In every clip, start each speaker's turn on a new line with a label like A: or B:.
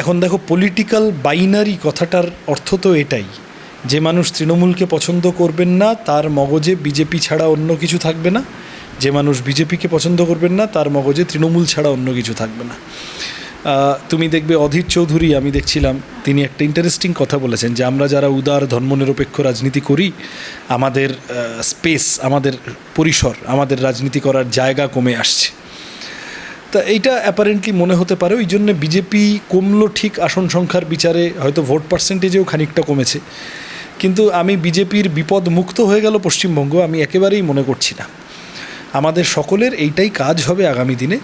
A: এখন দেখো political binary কথাটার অর্থ তো এটাই। যে মানুষ তৃণমূলকে পছন্দ করবেন না, তার মগজে বিজেপি ছাড়া অন্য কিছু থাকবে না। যে মানুষ বিজেপিকে পছন্দ করবেন না, তার মগজে তৃণমূল ছাড়া অন্য কিছু থাকবে না। তুমি দেখবে অধীর চৌধুরী, আমি দেখছিলাম, তিনি একটা ইন্টারেস্টিং কথা বলেছেন যে, আমরা যারা উদার ধর্মনিরপেক্ষ রাজনীতি করি, আমাদের স্পেস আমাদের পরিসর, আমাদের রাজনীতি করার জায়গা কমে আসছে। তা এইটা অ্যাপারেন্টলি মনে হতে পারে, ওই জন্য বিজেপি কমলো ঠিক আসন সংখ্যার বিচারে, হয়তো ভোট পার্সেন্টেজেও খানিকটা কমেছে। কিন্তু আমি বিজেপির বিপদ মুক্ত হয়ে গেল পশ্চিমবঙ্গ, আমি একেবারেই মনে করছি না। আমাদের সকলের এইটাই কাজ হবে আগামী দিনে,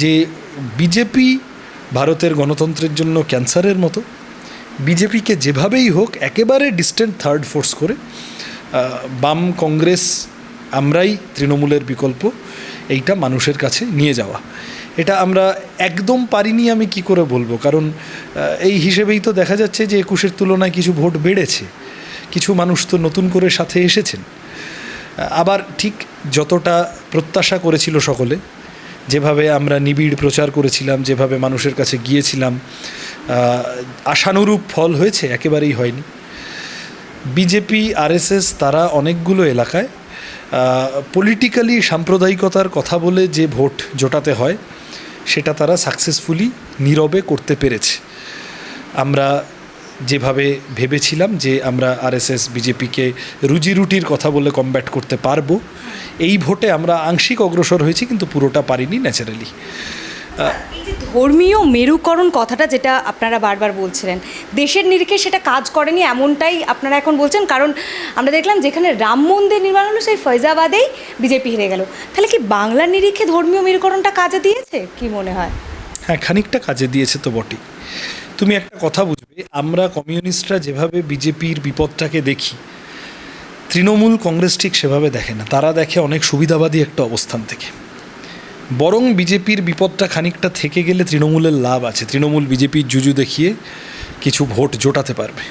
A: যে বিজেপি ভারতের গণতন্ত্রের জন্য ক্যান্সারের মতো, বিজেপিকে যেভাবেই হোক একেবারে ডিস্টেন্ট থার্ড ফোর্স করে বাম কংগ্রেস আমরাই তৃণমূলের বিকল্প এইটা মানুষের কাছে নিয়ে যাওয়া। এটা আমরা একদম পারিনি আমি কি করে বলব? কারণ এই হিসেবেই তো দেখা যাচ্ছে যে একুশের তুলনায় কিছু ভোট বেড়েছে। কিছু মানুষ তো নতুন করে সাথে এসেছেন। আবার ঠিক যতটা প্রত্যাশা করেছিল সকলে, যেভাবে আমরা নিবিড় প্রচার করেছিলাম, যেভাবে মানুষের কাছে গিয়েছিলাম আশানুরূপ ফল হয়েছে, একেবারেই হয়নি। বিজেপি, আরএসএস, তারা অনেকগুলো এলাকায় পলিটিক্যালি সাম্প্রদায়িকতার কথা বলে যে ভোট জোটাতে হয়, সেটা তারা সাকসেসফুলি নীরবে করতে পেরেছে। আমরা যেভাবে ভেবেছিলাম যে আমরা আরএসএস বিজেপিকে রুজি রুটির কথা বলে কমব্যাট করতে পারব, এই ভোটে আমরা আংশিক অগ্রসর হয়েছি, কিন্তু পুরোটা পারিনি ন্যাচারালি
B: ধর্মীয় মেরুকরণ কথাটা যেটা আপনারা বারবার বলছিলেন, দেশের নিরিখে সেটা কাজ করেনি এমনটাই আপনারা এখন বলছেন, কারণ আমরা দেখলাম যেখানে রাম মন্দির নির্মাণ হলো সেই ফৈজাবাদেই বিজেপি হেরে গেল। তাহলে কি বাংলার নিরিখে ধর্মীয় মেরুকরণটা কাজে দিয়েছে? কি মনে হয়?
A: হ্যাঁ খানিকটা কাজে দিয়েছে তো বটেই। তুমি একটা কথা বুঝবে, আমরা কমিউনিস্টরা যেভাবে বিজেপির বিপদটাকে দেখি, তৃণমূল কংগ্রেস ঠিক সেভাবে দেখে না। তারা দেখে অনেক সুবিধাবাদী একটা অবস্থান থেকে। বরং বিজেপির বিপদটা খানিকটা থেকে গেলে তৃণমূলের লাভ আছে। তৃণমূল বিজেপির জুজু দেখিয়ে কিছু ভোট জোটাতে পারবে।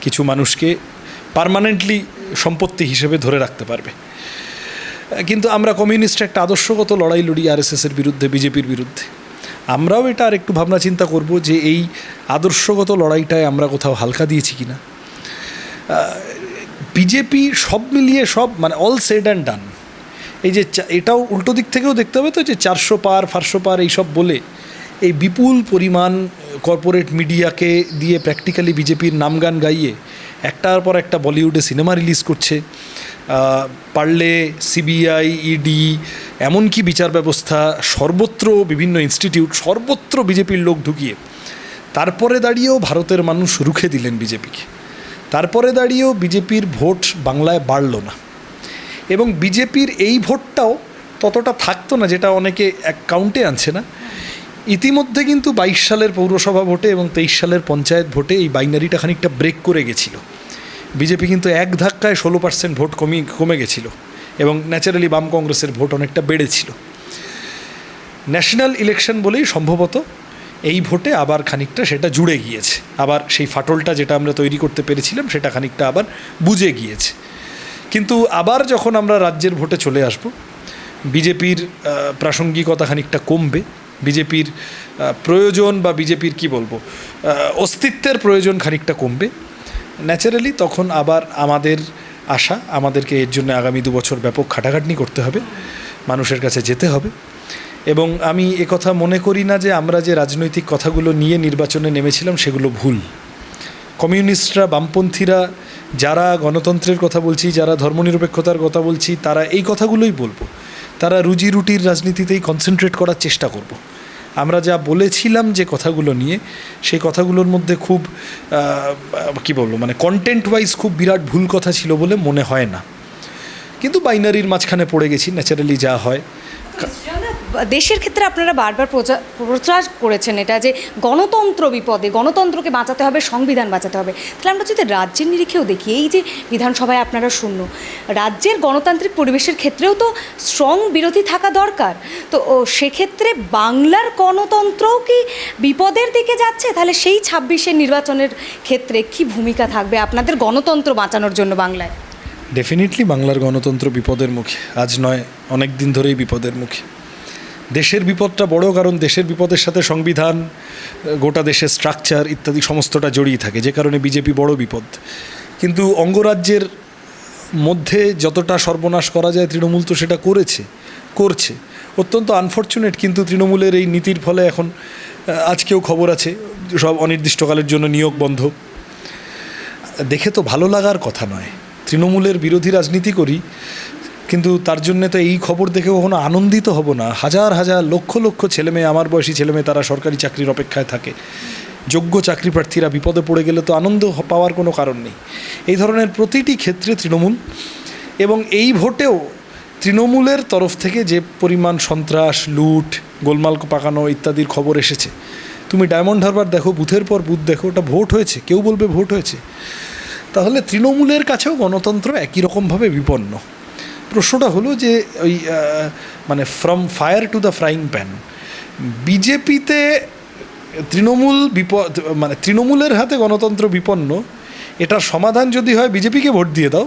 A: কিছু মানুষকে পার্মানেন্টলি সম্পত্তি হিসেবে ধরে রাখতে পারবে। কিন্তু আমরা কমিউনিস্ট একটা আদর্শগত লড়াই লড়ি আরএসএসের বিরুদ্ধে, বিজেপির বিরুদ্ধে। আমরাও এটা আর একটু ভাবনা চিন্তা করব যে এই আদর্শগত লড়াইটায় আমরা কোথাও হালকা দিয়েছি কিনা। বিজেপি সব মিলিয়ে সব মানে অল সেড অ্যান্ড ডান এই যে এটাও উল্টো দিক থেকেও দেখতে হবে তো যে চারশো পার ফারশো পার এইসব বলে এই বিপুল পরিমাণ কর্পোরেট মিডিয়াকে দিয়ে প্র্যাকটিক্যালি বিজেপির নামগান গাইয়ে একটার পর একটা বলিউডে সিনেমা রিলিজ করছে। পারলে সিবিআই ইডি এমনকি বিচার ব্যবস্থা, সর্বত্র বিভিন্ন ইনস্টিটিউট সর্বত্র বিজেপির লোক ঢুকিয়ে তারপরে দাঁড়িয়েও ভারতের মানুষ রুখে দিলেন বিজেপিকে তারপরে দাঁড়িয়েও বিজেপির ভোট বাংলায় বাড়ল না। এবং বিজেপির এই ভোটটাও ততটা থাকতো না, যেটা অনেকে এক কাউন্টে আনছে না। ইতিমধ্যে কিন্তু বাইশ সালের পৌরসভা ভোটে এবং তেইশ সালের পঞ্চায়েত ভোটে এই বাইনারিটা খানিকটা ব্রেক করে গেছিল। বিজেপি কিন্তু এক ধাক্কায় ষোলো পার্সেন্ট ভোট কমি, কমে গেছিল এবং ন্যাচারালি বাম কংগ্রেসের ভোট অনেকটা বেড়েছিল। ন্যাশনাল ইলেকশন বলেই সম্ভবত এই ভোটে আবার খানিকটা সেটা জুড়ে গিয়েছে। আবার সেই ফাটলটা যেটা আমরা তৈরি করতে পেরেছিলাম, সেটা খানিকটা আবার বুঝে গিয়েছে। কিন্তু আবার যখন আমরা রাজ্যের ভোটে চলে আসব, বিজেপির প্রাসঙ্গিকতা খানিকটা কমবে, বিজেপির প্রয়োজন বা বিজেপির কি বলব অস্তিত্বের প্রয়োজন খানিকটা কমবে। ন্যাচারালি তখন আবার আমাদের আশা, আমাদেরকে এর জন্য আগামী দু বছর ব্যাপক খাটাখাটনি করতে হবে, মানুষের কাছে যেতে হবে। এবং আমি একথা মনে করি না যে আমরা যে রাজনৈতিক কথাগুলো নিয়ে নির্বাচনে নেমেছিলাম সেগুলো ভুল। কমিউনিস্টরা, বামপন্থীরা, যারা গণতন্ত্রের কথা বলছি, যারা ধর্মনিরপেক্ষতার কথা বলছি, তারা এই কথাগুলোই বলব। তারা রুজি রুটির রাজনীতিতেই কনসেন্ট্রেট করার চেষ্টা করব। আমরা যা বলেছিলাম যে কথাগুলো নিয়ে সেই কথাগুলোর মধ্যে খুব কি বলব মানে কন্টেন্ট ওয়াইজ খুব বিরাট ভুল কথা ছিল বলে মনে হয় না। কিন্তু বাইনারির মাঝখানে পড়ে গেছি ন্যাচারালি যা হয়।
B: দেশের ক্ষেত্রে আপনারা বারবার প্রচার করেছেন এটা যে গণতন্ত্র বিপদে, গণতন্ত্রকে বাঁচাতে হবে, সংবিধান বাঁচাতে হবে। তাহলে আমরা যদি রাজ্যের নিরিখেও দেখি, এই যে বিধানসভায় আপনারা শূন্য, রাজ্যের গণতান্ত্রিক পরিবেশের ক্ষেত্রেও তো স্ট্রং বিরোধী থাকা দরকার। তো সেক্ষেত্রে বাংলার গণতন্ত্রও কি বিপদের দিকে যাচ্ছে? তাহলে সেই ছাব্বিশের নির্বাচনের ক্ষেত্রে কি ভূমিকা থাকবে আপনাদের গণতন্ত্র বাঁচানোর জন্য বাংলায়?
A: ডেফিনেটলি বাংলার গণতন্ত্র বিপদের মুখে। আজ নয় অনেক দিন ধরেই বিপদের মুখে। দেশের বিপদটা বড়, কারণ দেশের বিপদের সাথে সংবিধান, গোটা দেশের স্ট্রাকচার ইত্যাদি সমস্তটা জড়িয়ে থাকে, যে কারণে বিজেপি বড় বিপদ। কিন্তু অঙ্গরাজ্যের মধ্যে যতটা সর্বনাশ করা যায় তৃণমূল তো সেটা করেছে, করছে। অত্যন্ত আনফর্চুনেট কিন্তু তৃণমূলের এই নীতির ফলে এখন আজকেও খবর আছে, সব অনির্দিষ্টকালের জন্য নিয়োগ বন্ধ। দেখে তো ভালো লাগার কথা নয়। তৃণমূলের বিরোধী রাজনীতি করি কিন্তু তার জন্য তো এই খবর দেখে কখনো আনন্দিত হব না। হাজার হাজার লক্ষ লক্ষ ছেলেমেয়ে আমার বয়সী ছেলেমেয়ে তারা সরকারি চাকরির অপেক্ষায় থাকে। যোগ্য চাকরি প্রার্থীরা বিপদে পড়ে গেলে তো আনন্দ পাওয়ার কোনো কারণ নেই। এই ধরনের প্রতিটি ক্ষেত্রে তৃণমূল এবং এই ভোটেও তৃণমূলের তরফ থেকে যে পরিমাণ সন্ত্রাস, লুট, গোলমাল পাকানো ইত্যাদির খবর এসেছে। তুমি ডায়মন্ড হারবার দেখো, বুথের পর বুথ দেখো, ওটা ভোট হয়েছে, কেউ বলবে ভোট হয়েছে। তাহলে তৃণমূলের কাছেও গণতন্ত্র একই রকমভাবে বিপন্ন। প্রশ্নটা হলো যে ওই মানে from fire to the frying pan বিজেপিতে তৃণমূল বিপদ মানে তৃণমূলের হাতে গণতন্ত্র বিপন্ন এটার সমাধান যদি হয়, বিজেপিকে ভোট দিয়ে দাও,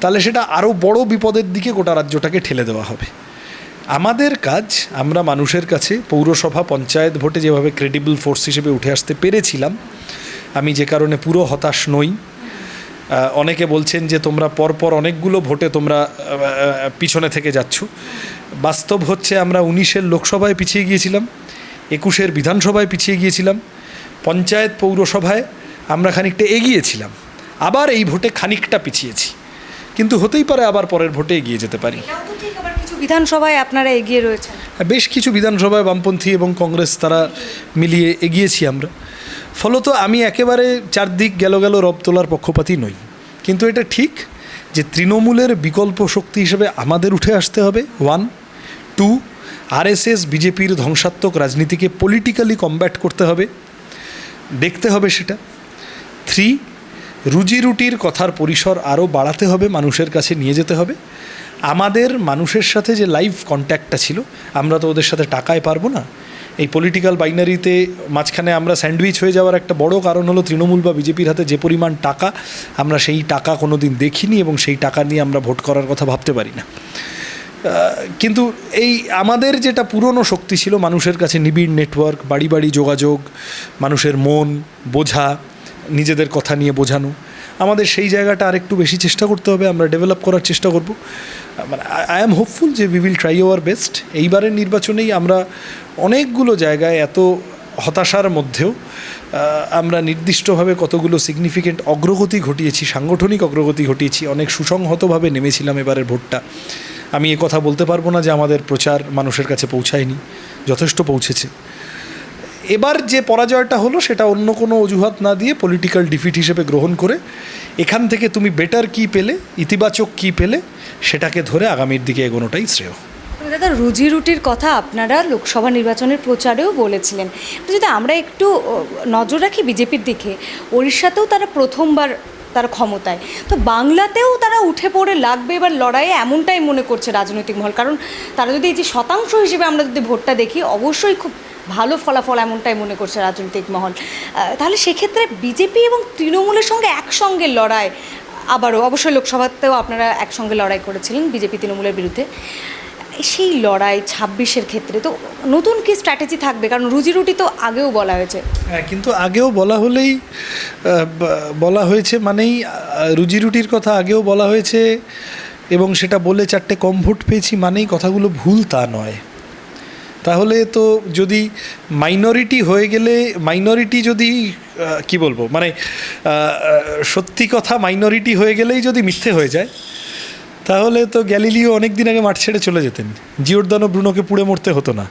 A: তাহলে সেটা আরও বড় বিপদের দিকে গোটা রাজ্যটাকে ঠেলে দেওয়া হবে। আমাদের কাজ, আমরা মানুষের কাছে পৌরসভা পঞ্চায়েত ভোটে যেভাবে ক্রেডিবল ফোর্স হিসেবে উঠে আসতে পেরেছিলাম, আমি যে কারণে পুরো হতাশ নই। অনেকে বলছেন যে তোমরা পরপর অনেকগুলো ভোটে তোমরা পিছনে থেকে যাচ্ছ। বাস্তব হচ্ছে আমরা উনিশের লোকসভায় পিছিয়ে গিয়েছিলাম একুশের বিধানসভায় পিছিয়ে গিয়েছিলাম পঞ্চায়েত পৌরসভায় আমরা খানিকটা এগিয়েছিলাম। আবার এই ভোটে খানিকটা পিছিয়েছি। কিন্তু হতেই পারে আবার পরের ভোটে এগিয়ে যেতে পারি।
B: বিধানসভায় আপনারা এগিয়ে রয়েছেন।
A: বেশ কিছু বিধানসভায় বামপন্থী এবং কংগ্রেস তারা মিলিয়ে এগিয়েছি আমরা। ফলত আমি একেবারে চারদিক গেল গেল রব তোলার পক্ষপাতি নই। কিন্তু এটা ঠিক যে তৃণমূলের বিকল্প শক্তি হিসেবে আমাদের উঠে আসতে হবে। ওয়ান টু আরএসএস বিজেপির ধ্বংসাত্মক রাজনীতিকে পলিটিক্যালি কমব্যাট করতে হবে। দেখতে হবে সেটা। থ্রি রুজি রুটির কথার পরিসর আরও বাড়াতে হবে মানুষের কাছে নিয়ে যেতে হবে। আমাদের মানুষের সাথে যে লাইভ কন্ট্যাক্টটা ছিল, আমরা তো ওদের সাথে টাকায় পারব না। এই পলিটিক্যাল বাইনারিতে মাঝখানে আমরা স্যান্ডউইচ হয়ে যাওয়ার একটা বড় কারণ হলো তৃণমূল বা বিজেপির হাতে যে পরিমাণ টাকা, আমরা সেই টাকা কোনো দিন দেখিনি এবং সেই টাকা নিয়ে আমরা ভোট করার কথা ভাবতে পারি না। কিন্তু এই আমাদের যেটা পুরনো শক্তি ছিল মানুষের কাছে নিবিড় নেটওয়ার্ক বাড়ি বাড়ি যোগাযোগ, মানুষের মন, বোঝা, নিজেদের কথা নিয়ে বোঝানো। আমাদের সেই জায়গাটা আরেকটু বেশি চেষ্টা করতে হবে, আমরা ডেভেলপ করার চেষ্টা করব। মানে আই এম হোপফুল যে we will try our best এইবারের নির্বাচনেই আমরা অনেকগুলো জায়গায় এত হতাশার মধ্যেও আমরা নির্দিষ্টভাবে কতগুলো সিগনিফিকেন্ট অগ্রগতি ঘটিয়েছি, সাংগঠনিক অগ্রগতি ঘটিয়েছি, অনেক সুসংহতভাবে নেমেছিলাম এবারের ভোটটা। আমি কথা বলতে পারব না যে আমাদের প্রচার মানুষের কাছে পৌঁছায়নি, যথেষ্ট পৌঁছেছে। এবার যে পরাজয়টা হলো, সেটা অন্য কোনো অজুহাত না দিয়ে পলিটিক্যাল ডিফিট হিসেবে গ্রহণ করে, এখান থেকে তুমি বেটার কি পেলে, ইতিবাচক কি পেলে, সেটাকে ধরে আগামীর দিকে এগোনোটাই শ্রেয়।
B: দাদা, রুজি রুটির কথা আপনারা লোকসভা নির্বাচনের প্রচারেও বলেছিলেন। যদি আমরা একটু নজর রাখি বিজেপির দিকে, ওড়িশাতেও তারা প্রথমবার তার ক্ষমতায়। তো বাংলাতেও তারা উঠে পড়ে লাগবে এবার লড়াইয়ে এমনটাই মনে করছে রাজনৈতিক মহল। কারণ তারা যদি এই যে শতাংশ হিসেবে আমরা যদি ভোটটা দেখি, অবশ্যই খুব ভালো ফলাফল এমনটাই মনে করছে রাজনৈতিক মহল। তাহলে সেক্ষেত্রে বিজেপি এবং তৃণমূলের সঙ্গে একসঙ্গে লড়াই আবারও, অবশ্যই লোকসভাতেও আপনারা একসঙ্গে লড়াই করেছিলেন বিজেপি তৃণমূলের বিরুদ্ধে। সেই লড়াই ছাব্বিশের ক্ষেত্রে তো নতুন কি স্ট্র্যাটেজি থাকবে? কারণ রুজি রুটি তো আগেও বলা হয়েছে।
A: হ্যাঁ কিন্তু আগেও বলা হলেই বলা হয়েছে মানেই রুজি রুটির কথা আগেও বলা হয়েছে এবং সেটা বলে চারটে কম ভোট পেয়েছি মানেই কথাগুলো ভুল তা নয়। তাহলে তো যদি মাইনরিটি হয়ে গেলে মাইনরিটি যদি কি বলব? মানে সত্যি কথা মাইনরিটি হয়ে গেলেই যদি মিথ্যে হয়ে যায়, তাহলে তো গ্যালিলিও অনেক দিন আগে মাঠ ছেড়ে চলে যেতেন। জিওরদানো ব্রুনোকে পুড়ে মরতে হতো না।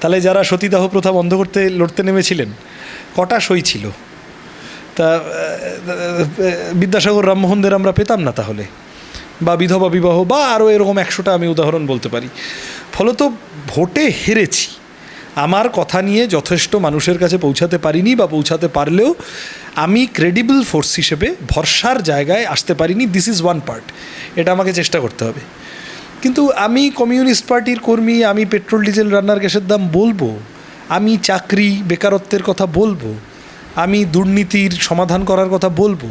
A: তাহলে যারা সতীদাহ প্রথা বন্ধ করতে লড়তে নেমেছিলেন, কটা সই ছিল? তা বিদ্যাসাগর রামমোহনদের আমরা পেতাম না তাহলে। বা বিধবা বিবাহ, বা আরও এরকম একশোটা আমি উদাহরণ বলতে পারি। ফলত ভোটে হেরেছি। আমার কথা নিয়ে যথেষ্ট মানুষের কাছে পৌঁছাতে পারিনি বা পৌঁছাতে পারলেও আমি ক্রেডিবল ফোর্স হিসেবে ভরসার জায়গায় আসতে পারিনি। দিস ইজ ওয়ান পার্ট এটা আমাকে চেষ্টা করতে হবে। কিন্তু আমি কমিউনিস্ট পার্টির কর্মী, আমি পেট্রোল ডিজেল রান্নার গ্যাসের দাম বলব, আমি চাকরি, বেকারত্বের কথা বলব, আমি দুর্নীতির সমাধান করার কথা বলব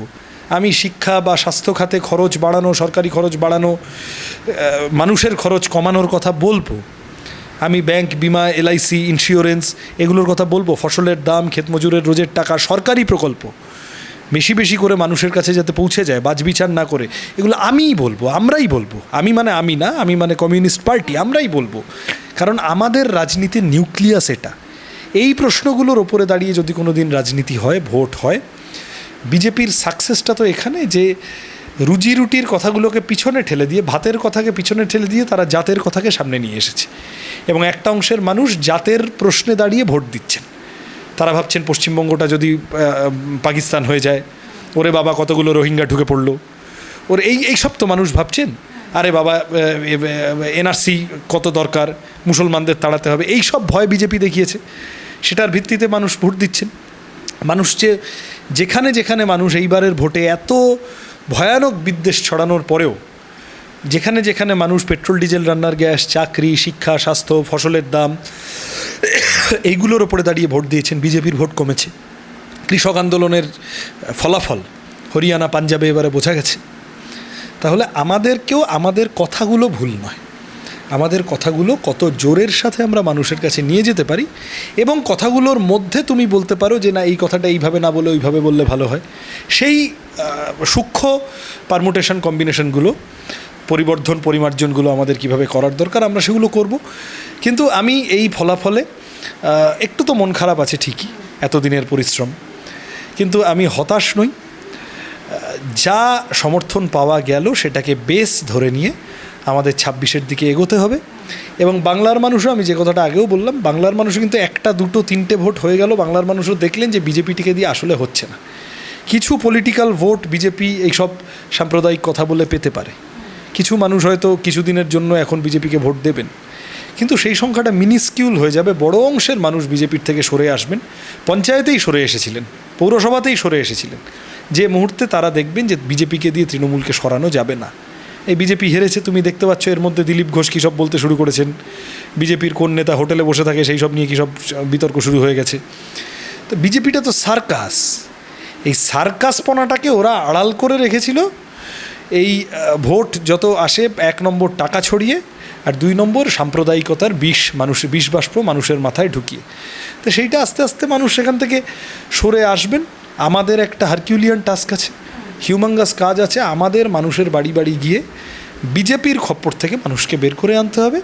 A: আমি শিক্ষা বা স্বাস্থ্য খাতে খরচ বাড়ানো, সরকারি খরচ বাড়ানো মানুষের খরচ কমানোর কথা বলব। আমি ব্যাংক বিমা এলআইসি ইন্স্যুরেন্স এগুলোর কথা বলব। ফসলের দাম, ক্ষেত মজুরের রোজের টাকা, সরকারি প্রকল্প। বেশি বেশি করে মানুষের কাছে যাতে পৌঁছে যায়, বাজবিচার না করে। এগুলো আমিই বলব, আমরাই বলব। আমি মানে আমি না, আমি মানে কমিউনিস্ট পার্টি, আমরাই বলব। কারণ আমাদের রাজনীতির নিউক্লিয়াস এটা। এই প্রশ্নগুলোর ওপরে দাঁড়িয়ে যদি কোনো দিন রাজনীতি হয়, ভোট হয় বিজেপির সাকসেসটা তো এখানে যে রুজি রুটির কথাগুলোকে পিছনে ঠেলে দিয়ে, ভাতের কথাকে পিছনে ঠেলে দিয়ে তারা জাতের কথাকে সামনে নিয়ে এসেছে। এবং একটা অংশের মানুষ জাতের প্রশ্নে দাঁড়িয়ে ভোট দিচ্ছেন। তারা ভাবছেন পশ্চিমবঙ্গটা যদি পাকিস্তান হয়ে যায়, ওরে বাবা কতগুলো রোহিঙ্গা ঢুকে পড়ল। ওর এই এই সব তো মানুষ ভাবছেন, আরে বাবা এনআরসি কত দরকার, মুসলমানদের তাড়াতে হবে, এই সব ভয় বিজেপি দেখিয়েছে। সেটার ভিত্তিতে মানুষ ভোট দিচ্ছেন। মানুষ যে যেখানে যেখানে মানুষ এইবারের ভোটে এত ভয়ানক বিদ্বেষ ছড়ানোর পরেও, যেখানে যেখানে মানুষ পেট্রোল, ডিজেল, রান্নার গ্যাস, চাকরি, শিক্ষা, স্বাস্থ্য, ফসলের দাম, এইগুলোর ওপরে দাঁড়িয়ে ভোট দিয়েছেন, বিজেপির ভোট কমেছে। কৃষক আন্দোলনের ফলাফল হরিয়ানা, পাঞ্জাবে এবারে বোঝা গেছে। তাহলে আমাদেরকেও আমাদের কথাগুলো ভুল নয়। আমাদের কথাগুলো কত জোরের সাথে আমরা মানুষের কাছে নিয়ে যেতে পারি এবং কথাগুলোর মধ্যে তুমি বলতে পারো যে না, এই কথাটা এইভাবে না বলে ওইভাবে বললে ভালো হয়। সেই সূক্ষ্ম পারমুটেশন কম্বিনেশনগুলো পরিবর্ধন পরিমার্জনগুলো আমাদের কীভাবে করার দরকার আমরা সেগুলো করব। কিন্তু আমি এই ফলাফলে একটু তো মন খারাপ আছে ঠিকই, এতদিনের পরিশ্রম। কিন্তু আমি হতাশ নই। যা সমর্থন পাওয়া গেল সেটাকে বেশ ধরে নিয়ে আমাদের ছাব্বিশের দিকে এগোতে হবে। এবং বাংলার মানুষও, আমি যে কথাটা আগেও বললাম, বাংলার মানুষও কিন্তু একটা, দুটো, তিনটে ভোট হয়ে গেল। বাংলার মানুষও দেখলেন যে বিজেপিটিকে দিয়ে আসলে হচ্ছে না। কিছু পলিটিক্যাল ভোট বিজেপি এইসব সাম্প্রদায়িক কথা বলে পেতে পারে। কিছু মানুষ হয়তো কিছুদিনের জন্য এখন বিজেপিকে ভোট দেবেন। কিন্তু সেই সংখ্যাটা মিনিস্কিউল হয়ে যাবে। বড় অংশের মানুষ বিজেপির থেকে সরে আসবেন। পঞ্চায়েতেই সরে এসেছিলেন। পৌরসভাতেই সরে এসেছিলেন। যে মুহূর্তে তারা দেখবেন যে বিজেপিকে দিয়ে তৃণমূলকে সরানো যাবে না। এই বিজেপি হেরেছে, তুমি দেখতে পাচ্ছ এর মধ্যে দিলীপ ঘোষ কী সব বলতে শুরু করেছেন। বিজেপির কোন নেতা হোটেলে বসে থাকে সেই সব নিয়ে কী সব বিতর্ক শুরু হয়ে গেছে। তো বিজেপিটা তো সার্কাস। এই সার্কাসপনাটাকে ওরা আড়াল করে রেখেছিল। এই ভোট যত আসে, এক নম্বর টাকা ছড়িয়ে আর দুই নম্বর সাম্প্রদায়িকতার বিষ মানুষের বিষ বাষ্প মানুষের মাথায় ঢুকিয়ে। তো সেইটা আস্তে আস্তে মানুষ সেখান থেকে সরে আসবেন। আমাদের একটা হারকিউলিয়ান টাস্ক আছে। হিউমাঙ্গাস কাজ আছে, আমাদের মানুষের বাড়ি বাড়ি গিয়ে বিজেপির খপ্পর থেকে মানুষকে বের করে আনতে হবে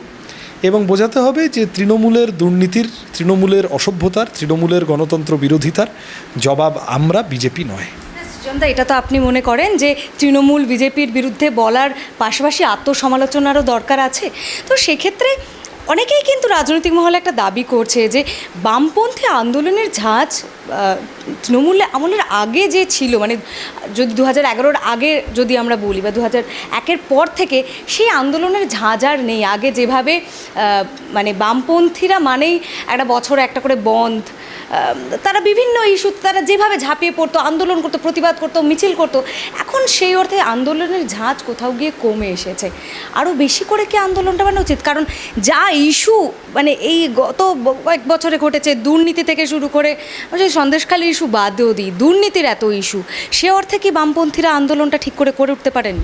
A: এবং বোঝাতে হবে যে তৃণমূলের দুর্নীতির, তৃণমূলের অসভ্যতার, তৃণমূলের গণতন্ত্র বিরোধিতার জবাব আমরা বিজেপি নয়।
B: সৃজনদা এটা তো আপনি মনে করেন যে তৃণমূল বিজেপির বিরুদ্ধে বলার পাশাপাশি আত্মসমালোচনারও দরকার আছে। তো সেক্ষেত্রে অনেকেই কিন্তু রাজনৈতিক মহলে একটা দাবি করছে যে বামপন্থী আন্দোলনের ঝাঁজ তৃণমূল আমলের আগে যে ছিল মানে যদি দু হাজার এগারোর আগে যদি আমরা বলি বা দু হাজার একের পর থেকে সেই আন্দোলনের ঝাঁজ আর নেই। আগে যেভাবে মানে বামপন্থীরা মানেই একটা বছর একটা করে বন্ধ তারা বিভিন্ন ইস্যু তারা যেভাবে ঝাঁপিয়ে পড়তো আন্দোলন করতো প্রতিবাদ করতো মিছিল করতো এখন সেই অর্থে আন্দোলনের ঝাঁজ কোথাও গিয়ে কমে এসেছে। আরও বেশি করে কি আন্দোলনটা বানানো উচিত? কারণ যা ইস্যু মানে এই গত কয়েক বছরে ঘটেছে দুর্নীতি থেকে শুরু করে সন্দেশখালী ইস্যু বাদেও দিই দুর্নীতির এত ইস্যু সে অর্থে কি বামপন্থীরা আন্দোলনটা ঠিক করে করে উঠতে পারেন?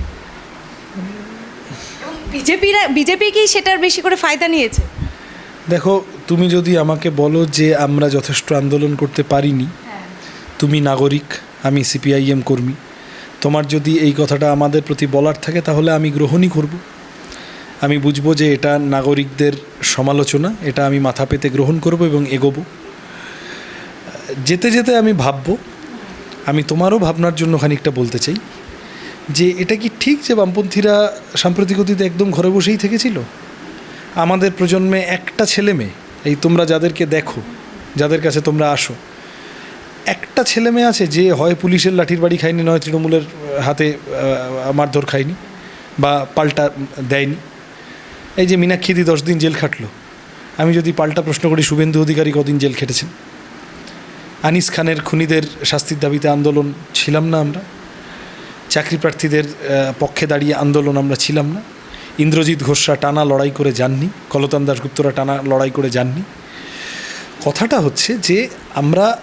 B: বিজেপিরা বিজেপি কি সেটার বেশি করে ফায়দা নিয়েছে?
A: দেখো, তুমি যদি আমাকে বলো যে আমরা যথেষ্ট আন্দোলন করতে পারিনি, তুমি নাগরিক, আমি সিপিআইএম কর্মী, তোমার যদি এই কথাটা আমাদের প্রতি বলার থাকে, তাহলে আমি গ্রহণই করব। আমি বুঝব যে এটা নাগরিকদের সমালোচনা, এটা আমি মাথা পেতে গ্রহণ করব এবং এগোবো। যেতে যেতে আমি ভাববো, আমি তোমারও ভাবনার জন্য খানিকটা বলতে চাই, যে এটা কি ঠিক যে বামপন্থীরা সাম্প্রতিক অতীতে একদম ঘরে বসেই থেকেছিল? আমাদের প্রজন্মে একটা ছেলে মেয়ে, এই তোমরা যাদেরকে দেখো, যাদের কাছে তোমরা আসো, একটা ছেলে মেয়ে আছে যে হয় পুলিশের লাঠির বাড়ি খায়নি, নয় তৃণমূলের হাতে মারধর খায়নি বা পাল্টা দেয়নি। এই যে মীনাক্ষীদি দশ দিন জেল খাটলো। আমি যদি পাল্টা প্রশ্ন করি, শুভেন্দু অধিকারী কদিন জেল খেটেছেন? আনিস খানের খুনিদের শাস্তির দাবিতে আন্দোলন ছিলাম না আমরা। চাকরি প্রার্থীদের পক্ষে দাঁড়িয়ে আন্দোলন আমরা ছিলাম না। ইন্দ্রজিৎ ঘোষরা টানা লড়াই করে যাননি, কলতান দাশগুপ্তরা টানা লড়াই করে যাননি। কথাটা হচ্ছে যে আমরা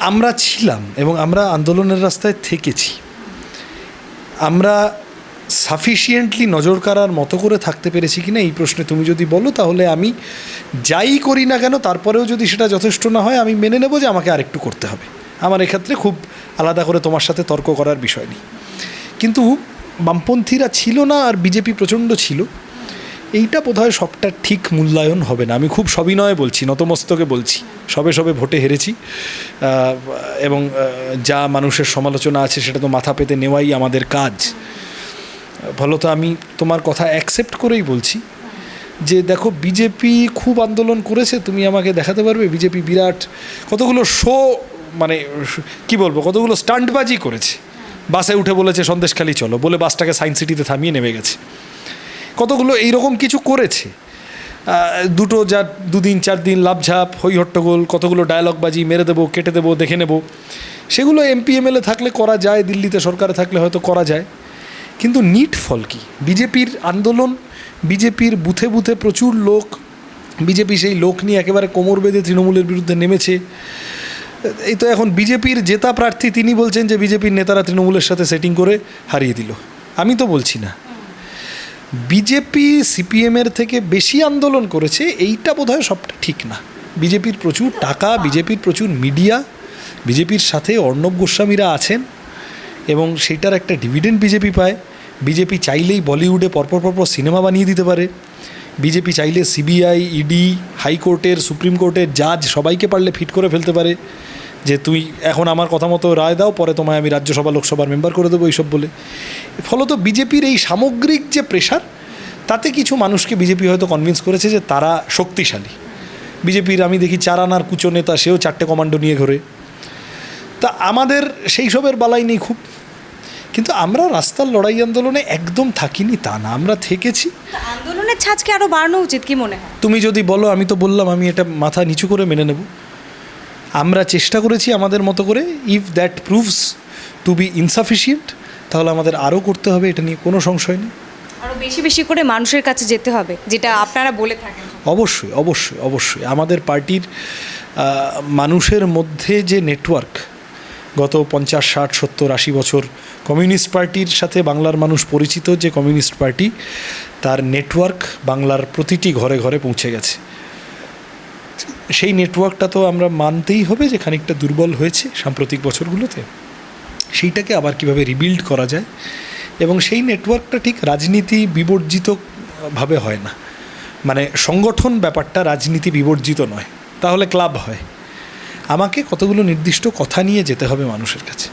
A: আমরা ছিলাম এবং আমরা আন্দোলনের রাস্তায় থেকেছি। আমরা সাফিসিয়েন্টলি নজর কাড়ার মতো করে থাকতে পেরেছি কিনা এই প্রশ্নে তুমি যদি বলো, তাহলে আমি যাই করি না কেন, তারপরেও যদি সেটা যথেষ্ট না হয়, আমি মেনে নেব যে আমাকে আরেকটু করতে হবে। আমার এক্ষেত্রে খুব আলাদা করে তোমার সাথে তর্ক করার বিষয় নেই। কিন্তু বামপন্থীরা ছিল না আর বিজেপি প্রচণ্ড ছিল। এইটা বোধহয় সবটা ঠিক মূল্যায়ন হবে না। আমি খুব সবিনয়ে বলছি, নতমস্তকে বলছি। সবে সবে ভোটে হেরেছি। এবং যা মানুষের সমালোচনা আছে সেটা তো মাথা পেতে নেওয়াই আমাদের কাজ। ফলত আমি তোমার কথা অ্যাকসেপ্ট করেই বলছি যে, দেখো, বিজেপি খুব আন্দোলন করেছে, তুমি আমাকে দেখাতে পারবে? বিজেপি বিরাট কতগুলো শো মানে কি বলব, কতগুলো স্টান্টবাজি করেছে। বাসে উঠে বলেছে সন্দেশখালি চলো। বলে বাসটাকে সায়েন্স সিটিতে থামিয়ে নেমে গেছে। কতগুলো এইরকম কিছু করেছে? দুটো যা দুদিন, চার দিন লাভঝাপ হই হট্টগোল কতগুলো ডায়লগবাজি, মেরে দেবো, কেটে দেবো, দেখে নেব। সেগুলো এমপি এমএলএ থাকলে করা যায়, দিল্লিতে সরকারে থাকলে হয়তো করা যায়। কিন্তু নিট ফল কি? বিজেপির আন্দোলন, বিজেপির বুথে বুথে প্রচুর লোক, বিজেপি সেই লোক নিয়ে একেবারে কোমর বেঁধে তৃণমূলের বিরুদ্ধে নেমেছে। এই তো এখন বিজেপির জেতা প্রার্থী তিনি বলছেন যে বিজেপির নেতারা তৃণমূলের সাথে সেটিং করে হারিয়ে দিল। আমি তো বলছি না। বিজেপি সিপিএমের থেকে বেশি আন্দোলন করেছে, এইটা বোধহয় সবটা ঠিক না। বিজেপির প্রচুর টাকা, বিজেপির প্রচুর মিডিয়া, বিজেপির সাথে অর্ণব গোস্বামীরা আছেন এবং সেটার একটা ডিভিডেন্ড বিজেপি পায়। বিজেপি চাইলেই বলিউডে পরপর পরপর সিনেমা বানিয়ে দিতে পারে। বিজেপি চাইলে সিবিআই, ইডি, হাইকোর্টের, সুপ্রিম কোর্টের জাজ সবাইকে পারলে ফিট করে ফেলতে পারে। যে তুই এখন আমার কথা মতো রায় দাও, পরে তোমায় আমি রাজ্যসভা, লোকসভার মেম্বার করে দেবো এইসব বলে। ফলত বিজেপির এই সামগ্রিক যে প্রেশার তাতে কিছু মানুষকে বিজেপি হয়তো কনভিন্স করেছে যে তারা শক্তিশালী। বিজেপির আমি দেখি চার আনার কুচো নেতা, সেও চারটে কমান্ডো নিয়ে ঘোরে। তা আমাদের সেই সবের বালাই নেই খুব। কিন্তু আমরা রাস্তার লড়াই আন্দোলনে একদম থাকিনি তা না আমরা থেকেছি।
B: আন্দোলনের ছাঁচকে আরও বাড়ানো উচিত কি মনে হয়?
A: তুমি যদি বলো আমি তো বললাম আমি এটা মাথা নিচু করে মেনে নেব। আমরা চেষ্টা করেছি আমাদের মতো করে if that proves to be insufficient তাহলে আমাদের আরও করতে হবে এটা নিয়ে কোনো সংশয় নেই।
B: আরও বেশি বেশি করে মানুষের কাছে যেতে হবে যেটা আপনারা বলে থাকেন।
A: অবশ্যই অবশ্যই অবশ্যই। আমাদের পার্টির মানুষের মধ্যে যে নেটওয়ার্ক গত পঞ্চাশ, ষাট, সত্তর, আশি বছর কমিউনিস্ট পার্টির সাথে বাংলার মানুষ পরিচিত যে কমিউনিস্ট পার্টি, তার নেটওয়ার্ক বাংলার প্রতিটি ঘরে ঘরে পৌঁছে গেছে। সেই নেটওয়ার্কটা তো আমরা মানতেই হবে যে খানিকটা দুর্বল হয়েছে সাম্প্রতিক বছরগুলোতে। সেইটাকে আবার কীভাবে রিবিল্ড করা যায়? এবং সেই নেটওয়ার্কটা ঠিক রাজনীতি বিবর্জিত ভাবে হয় না। মানে সংগঠন ব্যাপারটা রাজনীতি বিবর্জিত নয়। তাহলে ক্লাব হয়। আমাকে কতগুলো নির্দিষ্ট কথা নিয়ে যেতে হবে মানুষের কাছে।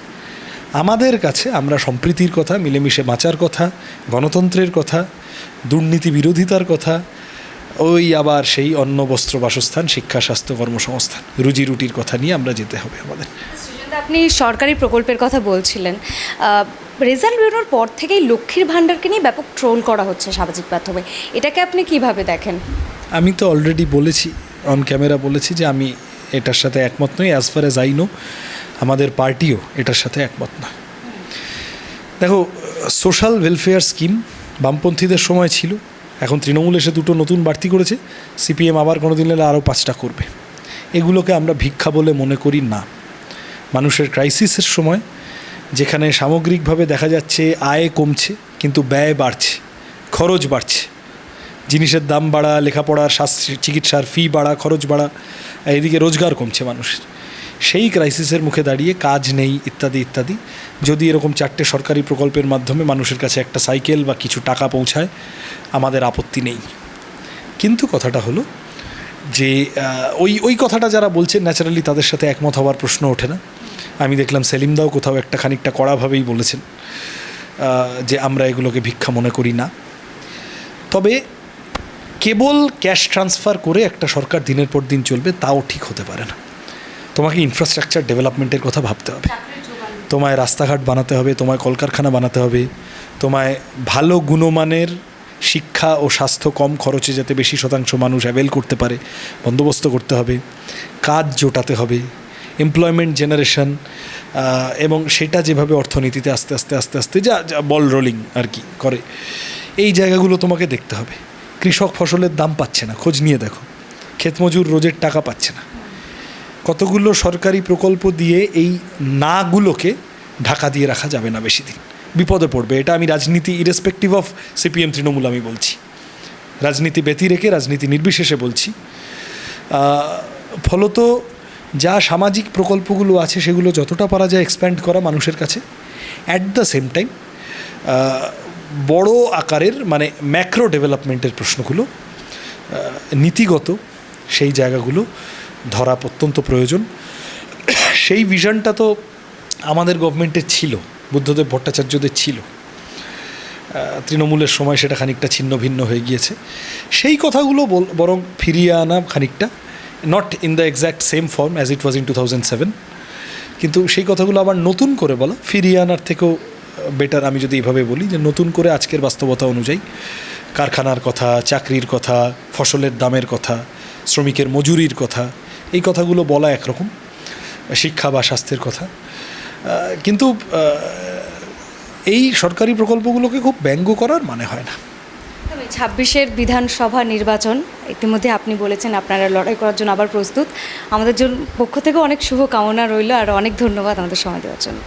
A: আমাদের কাছে আমরা সম্প্রীতির কথা মিলেমিশে বাঁচার কথা গণতন্ত্রের কথা দুর্নীতি বিরোধিতার কথা ওই আবার সেই অন্ন বস্ত্র বাসস্থান শিক্ষা স্বাস্থ্য কর্মসংস্থান রুজি রুটির কথা নিয়ে আমরা যেতে হবে আমাদের।
B: আপনি সরকারি প্রকল্পের কথা বলছিলেন। রেজাল্ট বেরোনোর পর থেকেই লক্ষ্মীর ভাণ্ডারকে নিয়ে ব্যাপক ট্রোল করা হচ্ছে সামাজিক মাধ্যমে। এটাকে আপনি কীভাবে দেখেন?
A: আমি তো অলরেডি বলেছি অন ক্যামেরা বলেছি যে আমি এটার সাথে একমত নই as far as I know আমাদের পার্টিও এটার সাথে একমত নয় দেখো সোশ্যাল ওয়েলফেয়ার স্কিম বামপন্থীদের সময় ছিল, এখন তৃণমূল এসে দুটো নতুন বাড়তি করেছে সিপিএম আবার কোনো দিন এলে আরও পাঁচটা করবে। এগুলোকে আমরা ভিক্ষা বলে মনে করি না। মানুষের ক্রাইসিসের সময় যেখানে সামগ্রিকভাবে দেখা যাচ্ছে আয় কমছে, কিন্তু ব্যয় বাড়ছে, খরচ বাড়ছে। জিনিসের দাম বাড়া লেখাপড়ার স্বাস্থ্য চিকিৎসার ফি বাড়া, খরচ বাড়া এদিকে রোজগার কমছে মানুষের। সেই ক্রাইসিসের মুখে দাঁড়িয়ে কাজ নেই, ইত্যাদি ইত্যাদি। যদি এরকম চারটে সরকারি প্রকল্পের মাধ্যমে মানুষের কাছে একটা সাইকেল বা কিছু টাকা পৌঁছায়, আমাদের আপত্তি নেই। কিন্তু কথাটা হলো যে ওই ওই কথাটা যারা বলছেন ন্যাচারালি তাদের সাথে একমত হওয়ার প্রশ্ন ওঠে না। আমি দেখলাম সেলিমদাও কোথাও একটা খানিকটা কড়াভাবেই বলেছেন যে আমরা এগুলোকে ভিক্ষা মনে করি না। তবে কেবল ক্যাশ ট্রান্সফার করে একটা সরকার দিনের পর দিন চলবে তাও ঠিক হতে পারে না। তোমাকে ইনফ্রাস্ট্রাকচার ডেভেলপমেন্টের কথা ভাবতে হবে। তোমায় রাস্তাঘাট বানাতে হবে তোমায় কলকারখানা বানাতে হবে তোমায় ভালো গুণমানের শিক্ষা ও স্বাস্থ্য কম খরচে যাতে বেশি শতাংশ মানুষ অ্যাভেল করতে পারে বন্দোবস্ত করতে হবে কাজ জোটাতে হবে এমপ্লয়মেন্ট জেনারেশন এবং সেটা যেভাবে অর্থনীতিতে আস্তে আস্তে আস্তে আস্তে যা যা বল রোলিং আর কি করে এই জায়গাগুলো তোমাকে দেখতে হবে। কৃষক ফসলের দাম পাচ্ছে না। খোঁজ নিয়ে দেখো। ক্ষেতমজুর রোজের টাকা পাচ্ছে না। কতগুলো সরকারি প্রকল্প দিয়ে এই নাগুলোকে ঢাকা দিয়ে রাখা যাবে না বেশি দিন? বিপদে পড়বে। এটা আমি রাজনীতি ইরেসপেক্টিভ অফ সিপিএম তৃণমূল আমি বলছি। রাজনীতি ব্যতি রেখে, রাজনীতি নির্বিশেষে বলছি। ফলত যা সামাজিক প্রকল্পগুলো আছে, সেগুলো যতটা পারা যায় এক্সপ্যান্ড করা মানুষের কাছে। অ্যাট দ্য সেম টাইম বড় আকারের মানে ম্যাক্রো ডেভেলপমেন্টের প্রশ্নগুলো নীতিগত সেই জায়গাগুলো ধরা অত্যন্ত প্রয়োজন। সেই ভিশনটা তো আমাদের গভর্নমেন্টের ছিল, বুদ্ধদেব ভট্টাচার্যদের ছিল। তৃণমূলের সময় সেটা খানিকটা ছিন্ন ভিন্ন হয়ে গিয়েছে। সেই কথাগুলো বরং ফিরিয়ে আনা খানিকটা not in the exact same form as it was in two thousand seven কিন্তু সেই কথাগুলো আবার নতুন করে বলা, ফিরিয়ে আনার থেকেও বেটার আমি যদি এভাবে বলি যে নতুন করে আজকের বাস্তবতা অনুযায়ী কারখানার কথা, চাকরির কথা, ফসলের দামের কথা, শ্রমিকের মজুরির কথা, এই কথাগুলো বলা একরকম, শিক্ষা বা স্বাস্থ্যের কথা। কিন্তু এই সরকারি প্রকল্পগুলোকে খুব ব্যঙ্গ করার মানে হয় না।
B: ছাব্বিশের বিধানসভা নির্বাচন, ইতিমধ্যে আপনি বলেছেন আপনারা লড়াই করার জন্য আবার প্রস্তুত। আমাদের জন্য পক্ষ থেকে অনেক শুভ কামনা রইল আর অনেক ধন্যবাদ আমাদের সময় দেওয়ার জন্য।